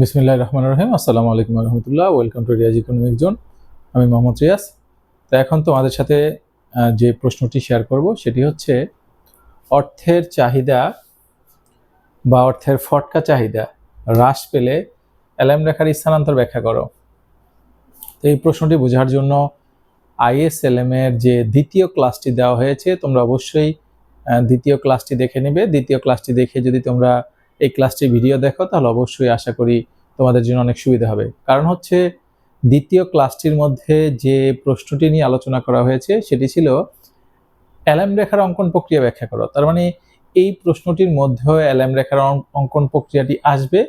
বিসমিল্লাহ রহমান রহিম। আসসালামু আলাইকুম রহমতুল্লাহ। Welcome to Riaz economic zone আমি মোহাম্মদ রিয়াজ। তো এখন তোমাদের সাথে যে প্রশ্নটি শেয়ার করব, সেটি হচ্ছে, অর্থের চাহিদা বা অর্থের ফটকা চাহিদা হ্রাস পেলে অ্যালাম রেখার স্থানান্তর ব্যাখ্যা করো। তো এই প্রশ্নটি বোঝার জন্য আইএসএলএম এর যে দ্বিতীয় ক্লাসটি দেওয়া হয়েছে, তোমরা অবশ্যই দ্বিতীয় ক্লাসটি দেখে নেবে। দ্বিতীয় ক্লাসটি দেখে যদি তোমরা এই ক্লাসটি ভিডিও দেখো, তাহলে অবশ্যই আশা করি তোমাদের জন্য অনেক সুবিধা হবে। কারণ হচ্ছে, দ্বিতীয় ক্লাসটির মধ্যে যে প্রশ্নটি নিয়ে আলোচনা করা হয়েছে, সেটি ছিল অ্যালাম রেখার অঙ্কন প্রক্রিয়া ব্যাখ্যা করো। তার মানে এই প্রশ্নটির মধ্যেও অ্যালাম রেখার অঙ্কন প্রক্রিয়াটি আসবে।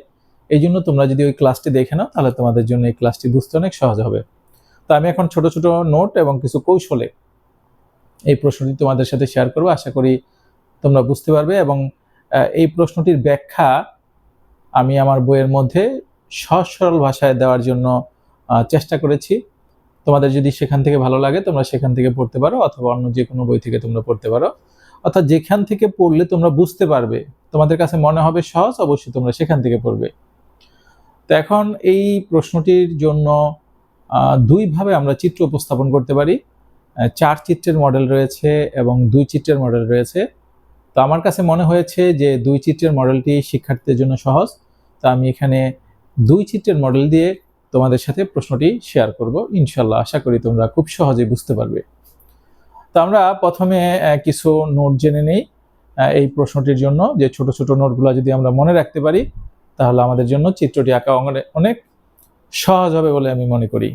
এই জন্য তোমরা যদি ওই ক্লাসটি দেখে নাও, তাহলে তোমাদের জন্য এই ক্লাসটি বুঝতে অনেক সহজ হবে। তো আমি এখন ছোট ছোট নোট এবং কিছু কৌশলে এই প্রশ্নটি তোমাদের সাথে শেয়ার করব। আশা করি তোমরা বুঝতে পারবে এবং এই প্রশ্নটির ব্যাখ্যা আমি আমার বইয়ের মধ্যে সহজ সরল ভাষায় দেওয়ার জন্য চেষ্টা করেছি। তোমাদের যদি সেখান থেকে ভালো লাগে, তোমরা সেখান থেকে পড়তে পারো, অথবা অন্য যে কোনো বই থেকে তোমরা পড়তে পারো। অর্থাৎ যেখান থেকে পড়লে তোমরা বুঝতে পারবে, তোমাদের কাছে মনে হবে সহজ, অবশ্যই তোমরা সেখান থেকে পড়বে। তো এখন এই প্রশ্নটির জন্য দুইভাবে আমরা চিত্র উপস্থাপন করতে পারি। চার চিত্রের মডেল রয়েছে এবং দুই চিত্রের মডেল রয়েছে। তো আমার কাছে মনে হয়েছে যে দুই চিত্রের মডেলটি শিক্ষার্থীদের জন্য সহজ। তা আমি এখানে দুই চিত্রের মডেল দিয়ে তোমাদের সাথে প্রশ্নটি শেয়ার করব। ইনশাল্লাহ আশা করি তোমরা খুব সহজেই বুঝতে পারবে। তো আমরা প্রথমে কিছু নোট জেনে নেই এই প্রশ্নটির জন্য যে ছোট ছোট নোটগুলো যদি আমরা মনে রাখতে পারি, তাহলে আমাদের জন্য চিত্রটি আঁকা অনেক সহজ হবে বলে আমি মনে করি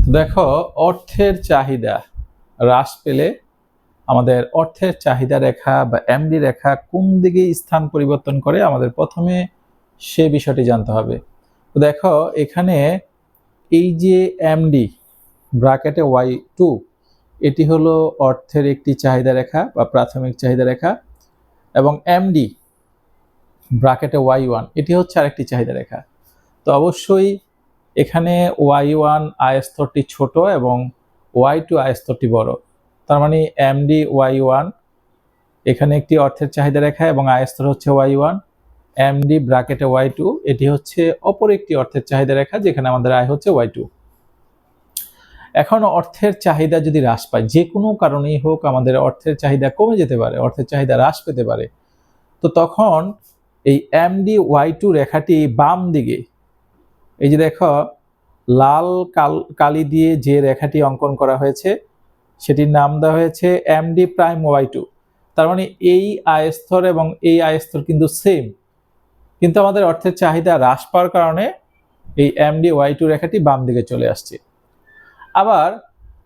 তো দেখো, অর্থের চাহিদা হ্রাস পেলে আমাদের অর্থের চাহিদা রেখা বা এমডি রেখা কোন দিকে স্থান পরিবর্তন করে আমাদের প্রথমে সে বিষয়টি জানতে হবে। তো দেখো, এখানে এই যে এমডি ব্রাকেটে ওয়াই টু, এটি হলো অর্থের একটি চাহিদা রেখা বা প্রাথমিক চাহিদা রেখা এবং এমডি ব্রাকেটে ওয়াই ওয়ান, এটি হচ্ছে আরেকটি চাহিদা রেখা। তো অবশ্যই এখানে ওয়াই ওয়ান আয়স্তরটি ছোট এবং ওয়াই টু আয়স্তরটি বড়। তার মানে এমডি ওয়াই ওয়ান, এখানে একটি অর্থের চাহিদা রেখা এবং আয়স্তর হচ্ছে ওয়াই ওয়ান এমডি ব্রাকেটে ওয়াই টু, এটি হচ্ছে অপর একটি অর্থের চাহিদা রেখা যেখানে আমাদের আয় হচ্ছে ওয়াই টু। এখন অর্থের চাহিদা যদি হ্রাস পায়, যে কোনো কারণেই হোক আমাদের অর্থের চাহিদা কমে যেতে পারে, অর্থের চাহিদা হ্রাস পেতে পারে, তো তখন এই এমডি ওয়াই টু রেখাটি বাম দিকে এই যে দেখো, লাল কাল, কালি দিয়ে যে রেখাটি অঙ্কন করা হয়েছে, সেটির নাম দেওয়া হয়েছে এমডি প্রাইম ওয়াই টু তার মানে এই আয়স্তর এবং এই আয়স্তর কিন্তু সেম কিন্তু আমাদের অর্থের চাহিদা হ্রাস পাওয়ার কারণে এই এমডি ওয়াই টু রেখাটি বাম দিকে চলে আসছে। আবার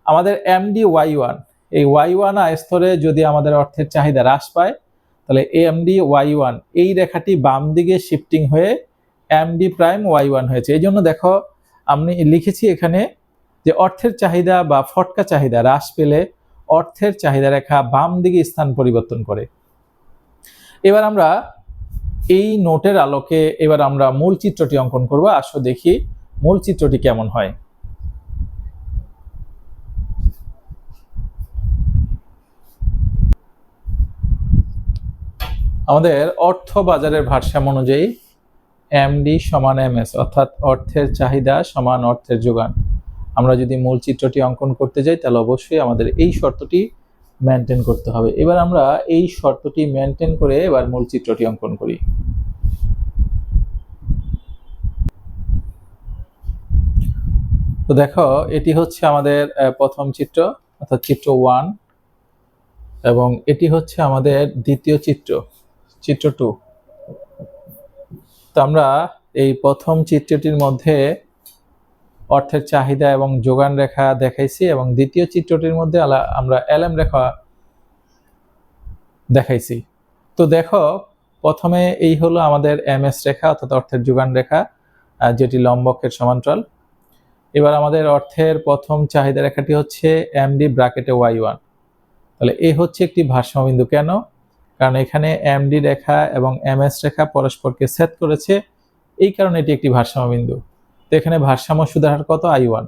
আমাদের এমডি ওয়াই ওয়ান এই ওয়াই ওয়ান আয়স্তরে যদি আমাদের অর্থের চাহিদা হ্রাস পায়, তাহলে এমডি ওয়াই ওয়ান এই রেখাটি বাম দিকে শিফটিং হয়ে এমডি প্রাইম ওয়াই ওয়ান হয়েছে। এই জন্য দেখো, আমি লিখেছি এখানে যে অর্থের চাহিদা বা ফটকা চাহিদা, হ্রাস পেলে অর্থের চাহিদা রেখা বাম দিকে স্থান পরিবর্তন করে। এবার আমরা এই নোটের আলোকে এবার আমরা মূল চিত্রটি অঙ্কন করব। আসো দেখি মূল চিত্রটি কেমন হয়। আমাদের অর্থ বাজারের ভারসাম্য অনুযায়ী এমডি সমান এমএস অর্থাৎ অর্থের চাহিদা সমান অর্থের যোগান। আমরা যদি মূল চিত্রটি অঙ্কন করতে যাই, তাহলে অবশ্যই আমাদের এই শর্তটি মেনটেন করতে হবে। এবার আমরা এই শর্তটি মেনটেন করে এবার মূল চিত্রটি অঙ্কন করি। তো দেখো, এটি হচ্ছে আমাদের প্রথম চিত্র, অর্থাৎ চিত্র ওয়ান এবং এটি হচ্ছে আমাদের দ্বিতীয় চিত্র চিত্র টু তো আমরা এই প্রথম চিত্রটির মধ্যে অর্থের চাহিদা এবং যোগান রেখা দেখাইছি এবং দ্বিতীয় চিত্রটির মধ্যে আমরা এলএম রেখা দেখাইছি। তো দেখো, প্রথমে এই হলো আমাদের এমএস রেখা অর্থাৎ অর্থের যোগান রেখা যেটি লম্বকের সমান্তরাল। এবার আমাদের অর্থের প্রথম চাহিদা রেখাটি হচ্ছে এমডি ব্রাকেটে ওয়াই ওয়ান। তাহলে এ হচ্ছে একটি ভারসাম্যবিন্দু। কেন? কারণ এখানে এমডি রেখা এবং এমএস রেখা পরস্পরকে সেট করেছে। এই কারণে এটি একটি ভারসাম্য বিন্দু। তো এখানে ভারসাম্য সুধার কত? আই ওয়ান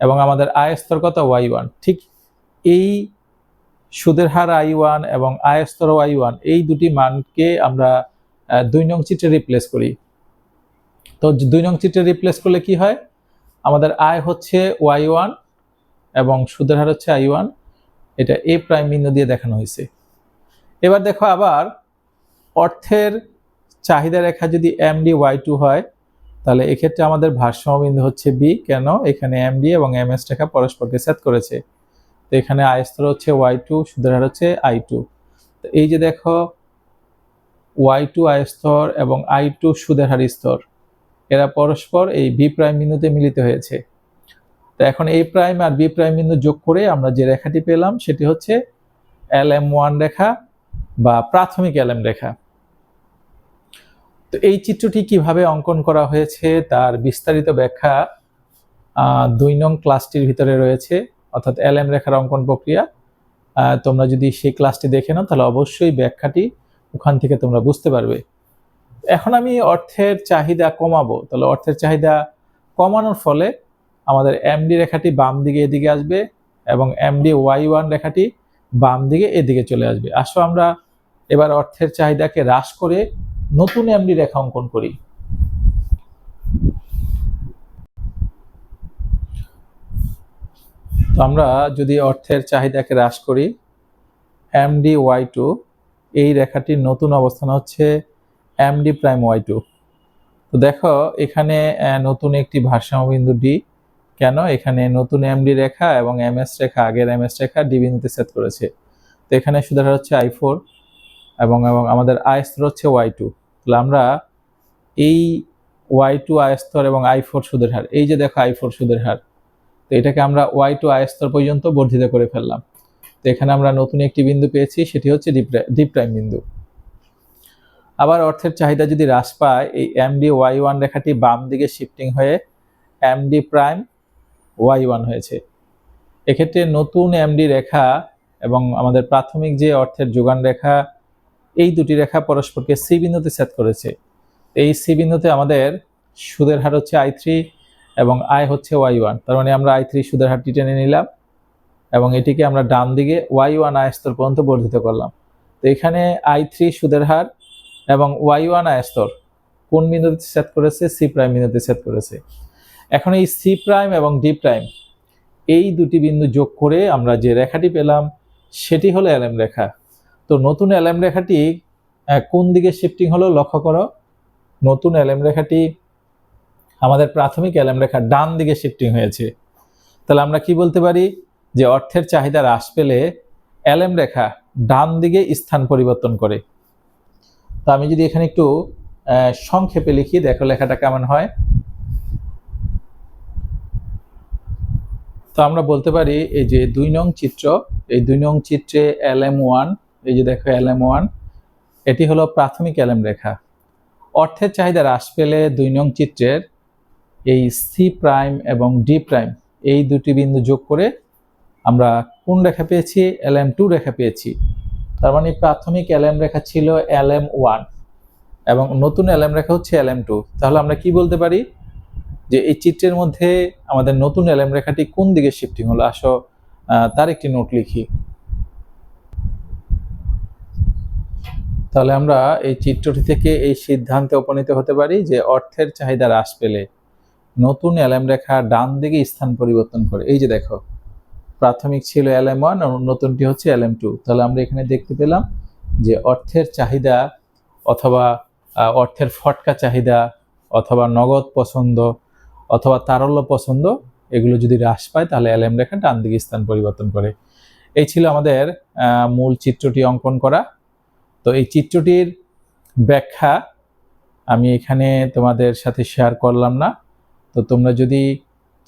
এবং আমাদের আয় স্তর কত? ওয়াই ওয়ান ঠিক এই সুদের হার আই ওয়ান এবং আয় স্তর আই ওয়ান এই দুটি মানকে আমরা দুই নং চিত্রে রিপ্লেস করি। তো দুই নং চিত্রে রিপ্লেস করলে কি হয়? আমাদের আয় হচ্ছে ওয়াই ওয়ান এবং সুদের হার হচ্ছে আই ওয়ান এটা এ প্রাইম বিন্দু দিয়ে দেখানো হয়েছে। এবার দেখো আবার অর্থের চাহিদা রেখা যদি এম ডি ওয়াই টু হয়, তাহলে এক্ষেত্রে আমাদের ভারসাম্য বিন্দু হচ্ছে বি কেন? এখানে এম ডি এবং এম এস রেখা পরস্পরকে সেট করেছে। তো এখানে আয় স্তর হচ্ছে ওয়াই টু সুদের হার হচ্ছে আই টু তো এই যে দেখো ওয়াই টু আয় স্তর এবং আই টু সুদের হার স্তর, এরা পরস্পর এই বি প্রাইম বিন্দুতে মিলিত হয়েছে। তো এখন এই প্রাইম আর বি প্রাইম বিন্দু যোগ করে আমরা যে রেখাটি পেলাম, সেটি হচ্ছে এল এম ওয়ান রেখা বা প্রাথমিক এম রেখা তো এই চিত্রটি কীভাবে অঙ্কন করা হয়েছে তার বিস্তারিত ব্যাখ্যা দুই নং ক্লাসটির ভিতরে রয়েছে, অর্থাৎ এম রেখার অঙ্কন প্রক্রিয়া। তোমরা যদি সেই ক্লাসটি দেখে নাও, তাহলে অবশ্যই ব্যাখ্যাটি ওখান থেকে তোমরা বুঝতে পারবে। এখন আমি অর্থের চাহিদা কমাবো। তাহলে অর্থের চাহিদা কমানোর ফলে আমাদের এমডি রেখাটি বাম দিকে এদিকে আসবে এবং এমডি ওয়াই ওয়ান রেখাটি বাম দিকে, এদিকে চলে আসবে। আসো আমরা এবার অর্থের চাহিদাকে হ্রাস করে নতুন এমডি রেখা অঙ্কন করি। তো আমরা যদি অর্থের চাহিদাকে হ্রাস করি এমডি ওয়াই টু এই রেখাটির নতুন অবস্থান হচ্ছে এমডি প্রাইম ওয়াই টু তো দেখো, এখানে নতুন একটি ভারসাম্য বিন্দু ডি কেন? এখানে নতুন এমডি রেখা এবং এমএস রেখা, আগের এমএস রেখা ডি বিন্দুতে সেট করেছে। তো এখানে হার হচ্ছে আই ফোর এবং এবং আমাদের আই স্তর হচ্ছে ওয়াই টু তাহলে আমরা এই ওয়াই টু আই স্তর এবং আই ফোর সুদের হার, এই যে দেখো আই ফোর সুদের হার, তো এটাকে আমরা ওয়াই টু আই স্তর পর্যন্ত বর্ধিত করে ফেললাম। তো এখানে আমরা নতুন একটি বিন্দু পেয়েছি, সেটি হচ্ছে ডিপ প্রাইম বিন্দু। আবার অর্থের চাহিদা যদি হ্রাস পায়, এই এমডি ওয়াই ওয়ান রেখাটি বাম দিকে শিফটিং হয়ে এমডি প্রাইম ওয়াই ওয়ান হয়েছে। এক্ষেত্রে নতুন এমডি রেখা এবং আমাদের প্রাথমিক যে অর্থের যোগান রেখা, এই দুটি রেখা পরস্পরকে সি বিন্দুতে সেট করেছে। এই সি বিন্দুতে আমাদের সুদের হার হচ্ছে আই থ্রি এবং আই হচ্ছে ওয়াই ওয়ান তার মানে আমরা আই থ্রি সুদের হারটি টেনে নিলাম এবং এটিকে আমরা ডান দিকে ওয়াই ওয়ান আয় স্তর পর্যন্ত বর্ধিত করলাম। তো এখানে আই থ্রি সুদের হার এবং ওয়াই ওয়ান আয় স্তর কোন বিন্দুতে সেট করেছে? সি প্রাইম বিন্দুতে সেট করেছে। এখন এই সি প্রাইম এবং ডি প্রাইম এই দুটি বিন্দু যোগ করে আমরা যে রেখাটি পেলাম, সেটি হলো এলএম রেখা। তো নতুন এলএম রেখাটি কোন দিকে শিফটিং হলো লক্ষ্য করো। নতুন এলএম রেখাটি, আমাদের প্রাথমিক এলএম রেখা ডান দিকে শিফটিং হয়েছে। তাহলে আমরা কি বলতে পারি? যে অর্থের চাহিদা হ্রাস পেলে এলএম রেখা ডান দিকে স্থান পরিবর্তন করে। তো আমি যদি এখানে একটু সংক্ষেপে লিখি, দেখো লেখাটা কেমন হয়। তো আমরা বলতে পারি এই যে দুই নং চিত্র, এই দুই নং চিত্রে এল এম ওয়ান এই যে দেখো এল এম ওয়ান এটি হলো প্রাথমিক এল এম রেখা। অর্থের চাহিদা হ্রাস পেলে দুই নং চিত্রের এই সি প্রাইম এবং ডি প্রাইম এই দুটি বিন্দু যোগ করে আমরা কোন রেখা পেয়েছি? এল এম টু রেখা পেয়েছি। তার মানে প্রাথমিক এল এম রেখা ছিল এল এম ওয়ান এবং নতুন এল এম রেখা হচ্ছে এল এম টু তাহলে আমরা কি বলতে পারি? যে এই চিত্রের মধ্যে আমাদের নতুন এলএম রেখাটি কোন দিকে শিফটিং হলো? আসো তার একটি নোট লিখি। তাহলে আমরা এই চিত্রটি থেকে এই সিদ্ধান্তে উপনীত হতে পারি যে অর্থের চাহিদা হ্রাস পেলে নতুন এলএম রেখা ডান দিকে স্থান পরিবর্তন করে। এই যে দেখো, প্রাথমিক ছিল এলএম ওয়ান নতুনটি হচ্ছে এলএম টু। তাহলে আমরা এখানে দেখতে পেলাম যে অর্থের চাহিদা অথবা অর্থের ফটকা চাহিদা অথবা নগদ পছন্দ অথবা তারল্য পছন্দ, এগুলো যদি হ্রাস পায়, তাহলে এলএম রেখা ডান দিকে স্থান পরিবর্তন করে। এই ছিল আমাদের মূল চিত্রটি অঙ্কন করা। তো এই চিত্রটির ব্যাখ্যা আমি এখানে তোমাদের সাথে শেয়ার করলাম না। তো তোমরা যদি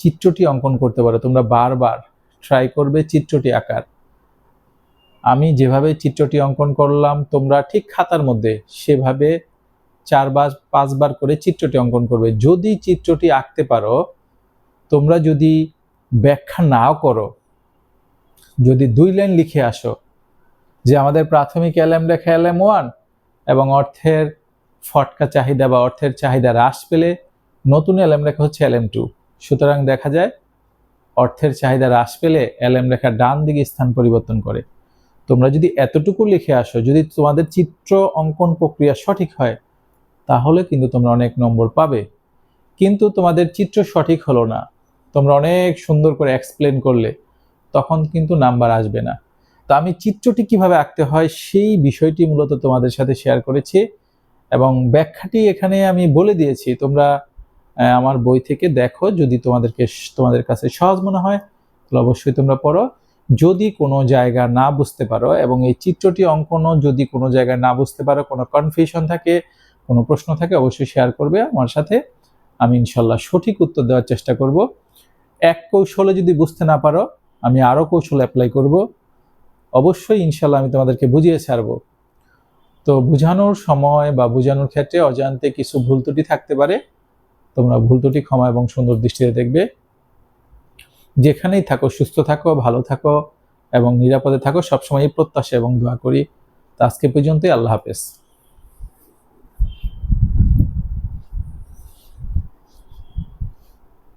চিত্রটি অঙ্কন করতে পারো, তোমরা বারবার ট্রাই করবে চিত্রটি আঁকার। আমি যেভাবে চিত্রটি অঙ্কন করলাম, তোমরা ঠিক খাতার মধ্যে সেভাবে চারবার, পাঁচবার করে চিত্রটি অঙ্কন করবে। যদি চিত্রটি আঁকতে পারো, তোমরা যদি ব্যাখ্যা নাও করো, যদি দুই লাইন লিখে আসো, যে আমাদের প্রাথমিক এলএম রেখা এলএম ওয়ান এবং অর্থের ফটকা চাহিদা বা অর্থের চাহিদা হ্রাস পেলে নতুন এলএম রেখা হচ্ছে এলএম টু। সুতরাং দেখা যায়, অর্থের চাহিদা হ্রাস পেলে এলএম রেখা ডান দিকে স্থান পরিবর্তন করে। তোমরা যদি এতটুকু লিখে আসো, যদি তোমাদের চিত্র অঙ্কন প্রক্রিয়া সঠিক হয় তাহলে কিন্তু তোমরা অনেক নম্বর পাবে। কিন্তু তোমাদের চিত্র সঠিক হলো না। তোমরা অনেক সুন্দর করে এক্সপ্লেন করলে, তখন কিন্তু নাম্বার আসবে না। তো আমি চিত্রটি কীভাবে আঁকতে হয় সেই বিষয়টি মূলত তোমাদের সাথে শেয়ার করেছি এবং ব্যাখ্যাটি এখানে আমি বলে দিয়েছি। তোমরা আমার বই থেকে দেখো, যদি তোমাদেরকে তোমাদের কাছে সহজ মনে হয়, তাহলে অবশ্যই তোমরা পড়ো। যদি কোনো জায়গা না বুঝতে পারো এবং এই চিত্রটি অঙ্কনও যদি কোনো জায়গায় না বুঝতে পারো, কোনো কনফিউশন থাকে কোনো প্রশ্ন থাকে অবশ্যই শেয়ার করবে আমার সাথে। আমি ইনশাল্লাহ সঠিক উত্তর দেওয়ার চেষ্টা করব। এক কৌশলে যদি বুঝতে না পারো, আমি আরও কৌশল অ্যাপ্লাই করব। অবশ্যই ইনশাল্লাহ আমি তোমাদেরকে বুঝিয়ে ছাড়বো। তো বোঝানোর সময় বা বোঝানোর ক্ষেত্রে অজান্তে কিছু ভুল ত্রুটি থাকতে পারে। তোমরা ভুল ত্রুটি ক্ষমা এবং সুন্দর দৃষ্টিতে দেখবে। যেখানেই থাকো, সুস্থ থাকো, ভালো থাকো এবং নিরাপদে থাকো। সবসময় প্রত্যাশা এবং দোয়া করি। তো আজকে পর্যন্তই, আল্লাহ হাফেজ।